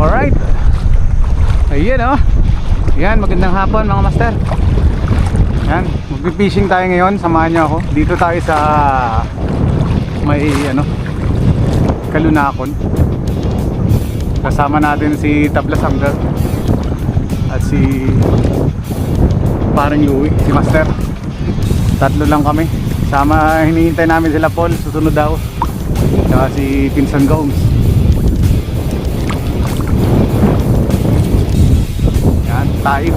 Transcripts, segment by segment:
Alright. Ayan oh. Yan, magandang hapon mga master. Yan, magpipishing tayo ngayon. Samahan niyo ako. Dito tayo sa may ano, Kalunakon. Kasama natin si Tablas Angler at si parang Louie, si Master. Tatlo lang kami. Sama, hinihintay namin sila Paul, susunod daw. Saka si Pinsan Gomes. Tayo.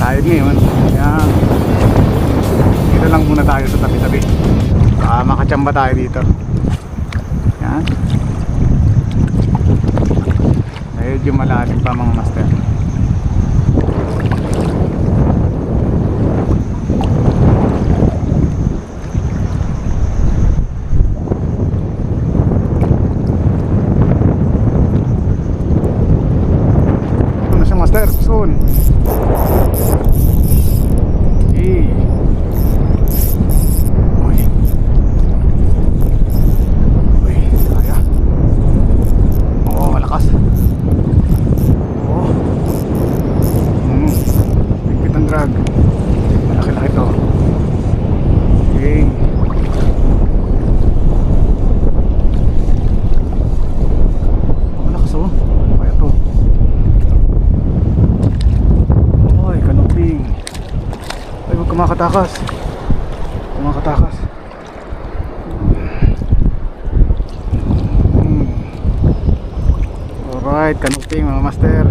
Tayo ngayon. Yan. Dito lang muna tayo sa tabi-tabi. Baka makachamba tayo dito. Yan. Medyo malalim pa mga master. Ito na siya master. Soon. Eh. Uy. Uy, kaya. Oo, malakas. Oo. Hmm. Bigpit ang drag. Malaki-laki to. Okay. Malakas oh. Kaya to. Oy, kanuping. Ay, huwag kumakatakas. Kumakatakas. Hmm. Alright, kanuping mga master.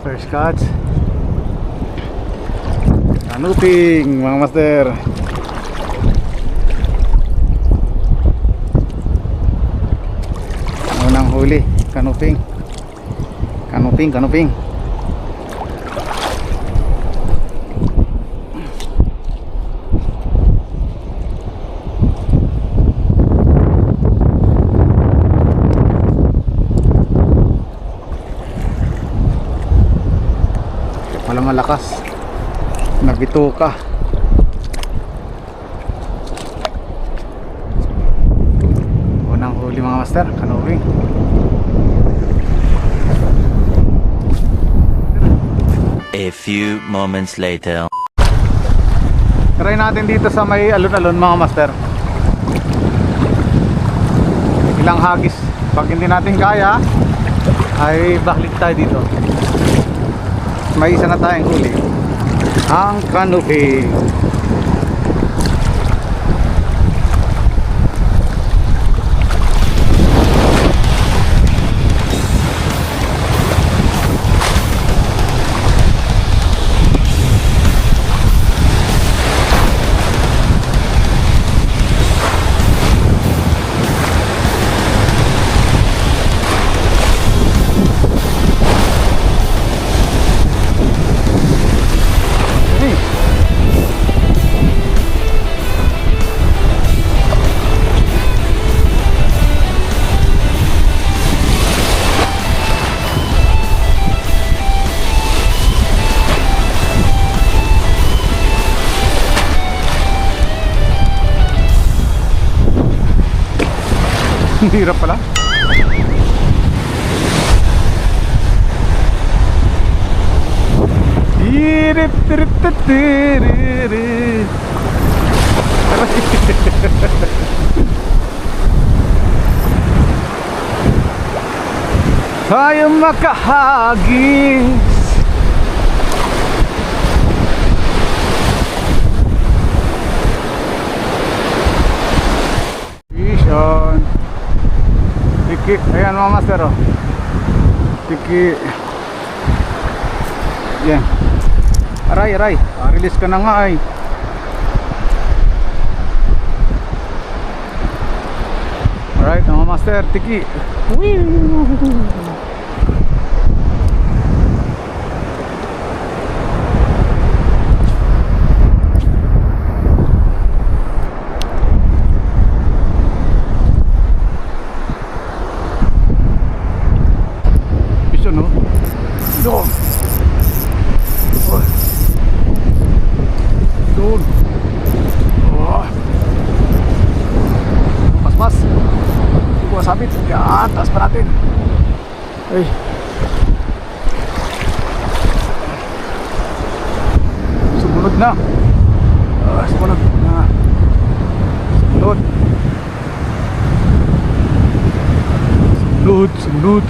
First catch. Kanuping mga master. Unang huli, kanuping. Kanuping, kanuping. Wala malakas. Nabito ka. Unang huli mga master. Kanuri. A few moments later. try natin dito sa may alon-alon mga master. Ilang hagis. Pag hindi natin kaya ay backlit tayo dito may isa na tayong huli. Ang canopy Hirap pala. Tirit, tirit, tirit. Tayo makahagis Fish on Tiki, ayan mga master oh Tiki Yan Aray, aray. Ah, release ka na nga ay. Alright, mga master, tiki. Fish on, no? Doon. Oy. Doon. Oh. Pas-pas. Hindi ko masabit. Yan, taas pa natin. Ay. Sumunod na. Ah, sumunod na. Sumunod. Sumunod, sumunod.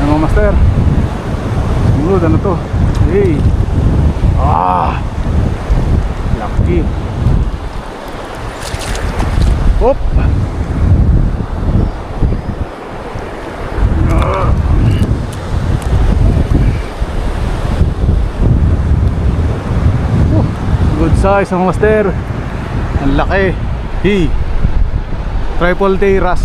Ayan mga master. Sumunod, ano to? Hey. Ah. Lucky. Hop. Size mga master. Ang laki. Hey. Triple Terras.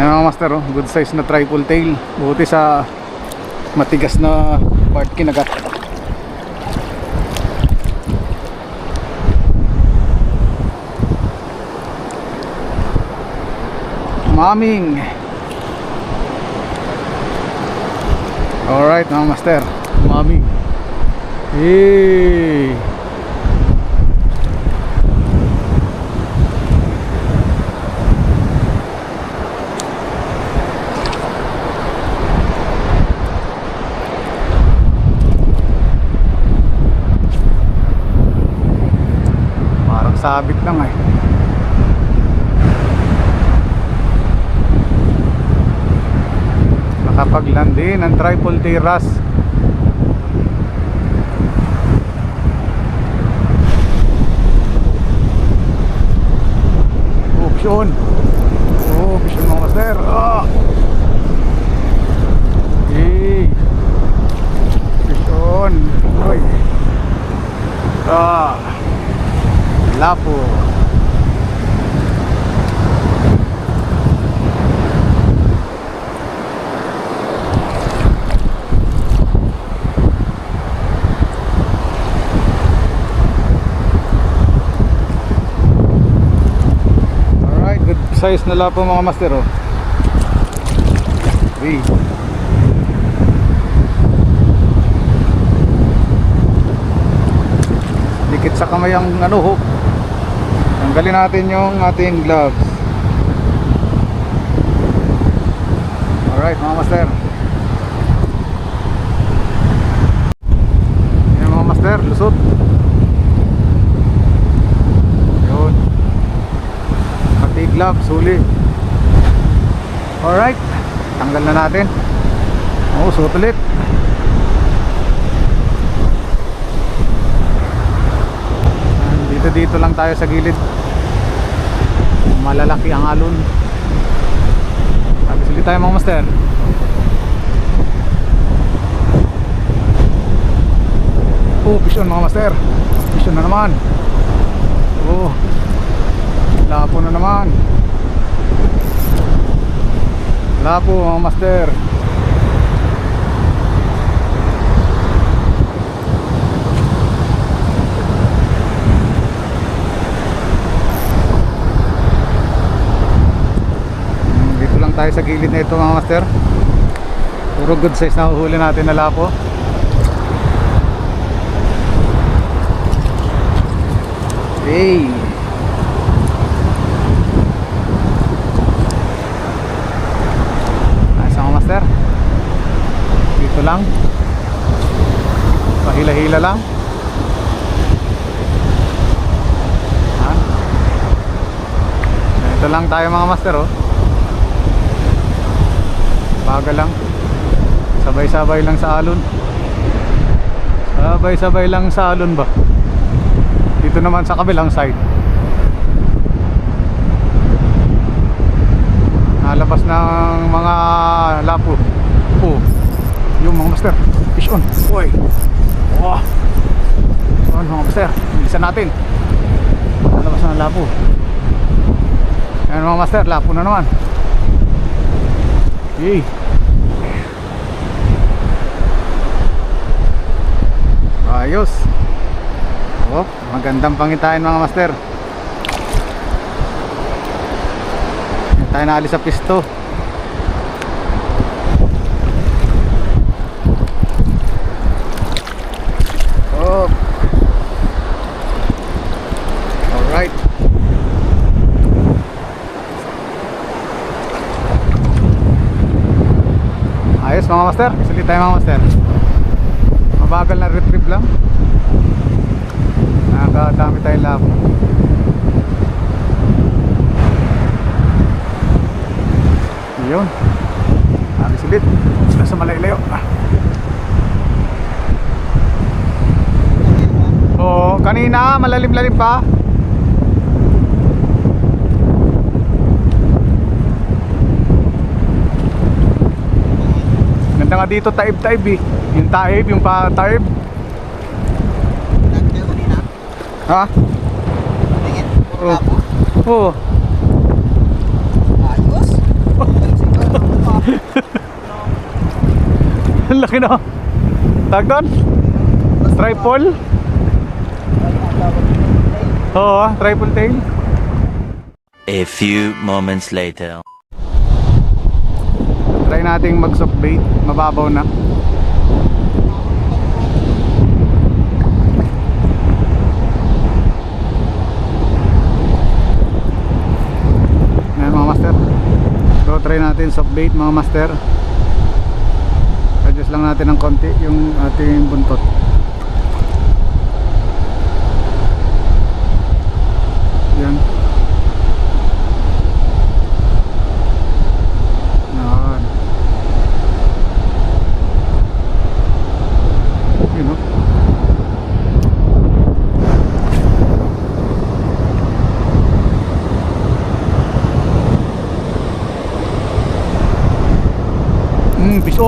Yan mga master, oh. good size na triple tail. Buti sa matigas na part kinagat. Maming. Alright mga master. Maming. Hey. Parang sabit lang eh. Nakapagland din ang triple terrace. Option. Oh, option mga master. Ah. Hey. Option. Oy. Ah. Lapo. Alright, good size na lapo mga master oh. Hey. Dikit sa kamay ang ano hook. Tanggalin natin yung ating gloves. Alright mga master. Yan mga master, lusot. Yun. Pati gloves, huli. Alright. Tanggal na natin. Oo, suot ulit. Dito dito lang tayo sa gilid. Malalaki ang alon. Tapos ulit tayo mga master. Oh, pisyon mga master. Pisyon na naman. Oh. Lapo na naman. Lapo mga master. Hmm, Dito lang tayo sa gilid na ito mga master. Puro good size na uhuli natin na lapo. Hey. Ayos mga master. Dito lang. Pahila-hila lang. Yan. Ito lang tayo mga master oh. Baga lang. Sabay-sabay lang sa alon. Sabay-sabay lang sa alon ba? Dito naman sa kabilang side. Nalabas ng mga lapo. Oh. Yung mga master. Fish on. Uy. Oh. On mga master. Bilisan natin. Nalabas ng lapo. Ayan mga master. Lapo na naman. Yay. Ayos. Oh, magandang pangitain mga master. Tayo naalis sa pisto. Oh. Alright. Mga master. Salit tayo mga master. Mabagal na retrieve lang. Nakakadami tayong labo. Yun. Dami silit. Sila sa malaylayo. Ah. Oo, kanina malalim-lalim pa. Dito taib-taib eh. Yung taib, yung pa-taib. Ha? Tingin. Tapo. Oo. Ayos. Ang laki na. Tag doon? Tripod? Oo, triple tail. A few moments later. Try nating mag-soft bait. Mababaw na. Ayan mga master. So try natin soft bait mga master. Adjust lang natin ng konti yung ating buntot. Yan. Yan. Yun o.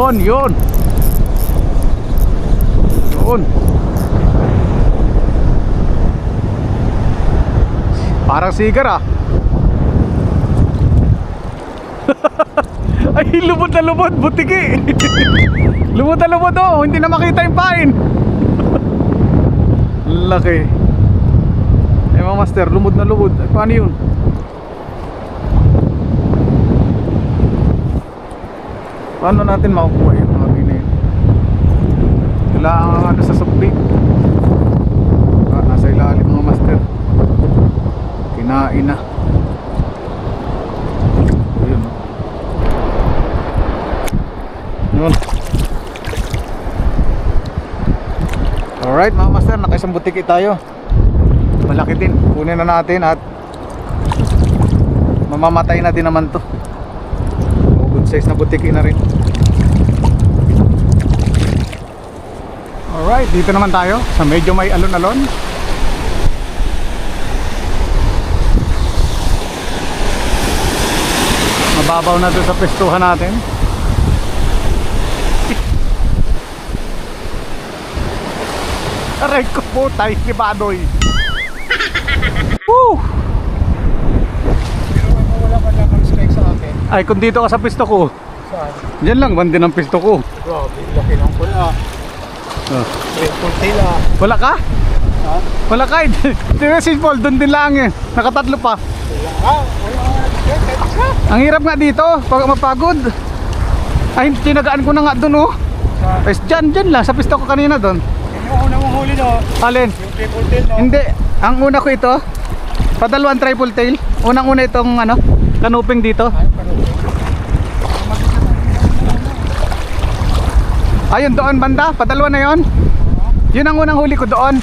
On, yun. Yun. Parang sigar ah. Ay, lubot na lubot, butiki. lubot na lubot oh, hindi na makita yung pain. Laki. Eh master, lumod na lumod. Ay, paano yun? Paano natin makukuha yung mga na yun? Kailangan ang ano sa submit. Ah, nasa ilalim mga master. Kinain na. Ayun. Yun. Alright mga master, nakaisang butiki tayo. Malaki din. Kunin na natin at mamamatay na din naman to. Good size na butiki na rin. Alright, dito naman tayo sa medyo may alon-alon. Mababaw na doon sa pestuhan natin. Aray ko po, tayo ni Badoy. Woo! Pero wala ka na strike sa akin. Ay, kung dito ka sa pisto ko, Saan? Diyan lang, bandi ng pisto ko. Grabe, laki ng pula. Oh. Ah. Wala ka? Ha? Wala ka. Tira si Paul, doon din lang eh. Nakatatlo pa. Ang hirap nga dito, pag mapagod. Ay, tinagaan ko na nga doon oh. Ay, dyan, dyan lang, sa pisto ko kanina doon. yun yung una mong huli no. Alin? Yung tail no. Hindi, ang una ko ito, padalawang triple tail. Unang-una itong ano, kanuping dito. Ay, parang Ayun doon banda, padalawa na yon. Yun ang unang huli ko doon.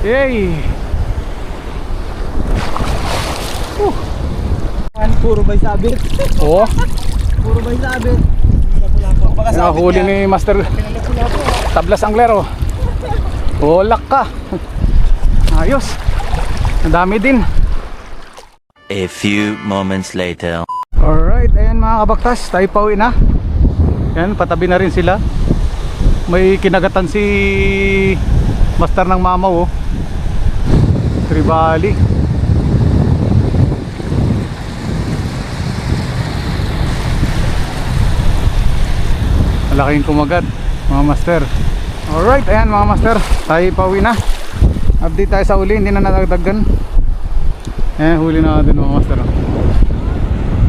Yay! An, puro bay sabit. Oo, Puro bay sabit. Baka nahuli ni Master. Tablas Anglero. Ulak ka. Ayos. Ang dami din. A few moments later. Alright, ayan mga kabaktas, tayo pauwi na. Yan, patabi na rin sila. May kinagatan si Master ng Mamaw oh. Tribali. Malaking kumagat, mga master. Alright, ayan mga master, tayo pauwi na. Update tayo sa uli, hindi na nadagdagan. Eh, huli na natin mga master. oh.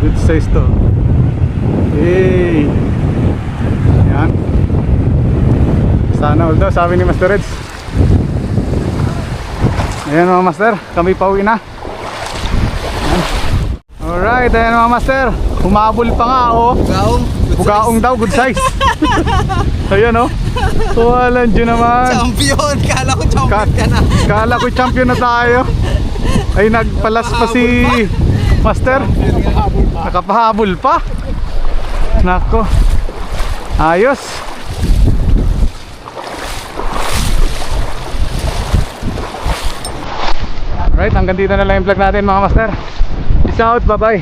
Good size to. Hey! Yan. Sana all daw, sabi ni Master Reds. Ayan mga master, kami pauwi na. Alright, ayan mga master. Humabol pa nga oh. Gaong. Bugaong daw, good size. Ayan oh. Walang dyan naman. Champion. Kala ko Ka champion ka na. kala ko champion na tayo. Ay nagpalas pa si Master. Nakapahabol pa. Nako. Ayos. Alright, hanggang dito na lang yung vlog natin mga master. Peace out, bye bye.